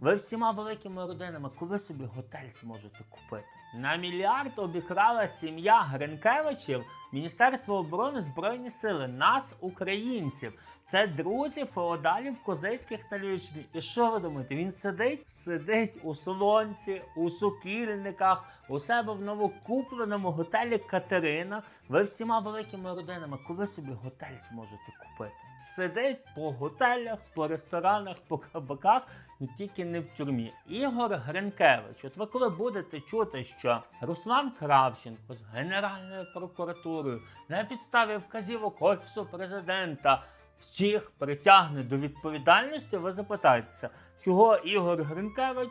Ви всіма великими родинами, коли собі готель зможете купити? На мільярд обікрала сім'я Гринкевичів, Міністерство оборони Збройні Сили, нас, українців. Це друзі феодалів козацьких та Львівщини. І що ви думаєте? Він сидить? Сидить у солонці, у сукільниках, у себе в новокупленому готелі Катерина. Ви всіма великими родинами, коли собі готель зможете купити? Сидить по готелях, по ресторанах, по кабаках, ну тільки не в тюрмі. Ігор Гринкевич, от ви коли будете чути, що Руслан Кравченко з Генеральною прокуратурою на підставі вказівок Офісу президента всіх притягне до відповідальності, ви запитаєтеся, чого Ігор Гринкевич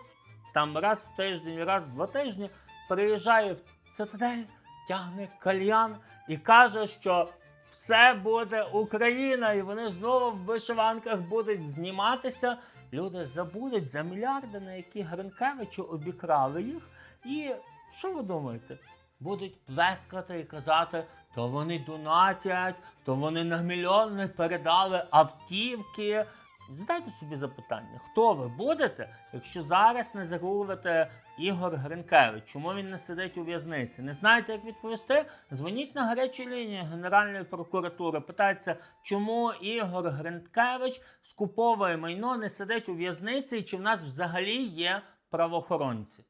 там раз в тиждень, раз в два тижні приїжджає в цитадель, тягне кальян і каже, що все буде Україна, і вони знову в вишиванках будуть зніматися. Люди забудуть за мільярди, на які Гринкевичу обікрали їх. І що ви думаєте? Будуть плескати і казати, то вони донатять, то вони на мільйони передали автівки. Задайте собі запитання, хто ви будете, якщо зараз не загуглите Ігор Гринкевич, чому він не сидить у в'язниці? Не знаєте, як відповісти? Дзвоніть на гарячу лінію Генеральної прокуратури. Питається, чому Ігор Гринкевич скуповує майно, не сидить у в'язниці, і чи в нас взагалі є правоохоронці?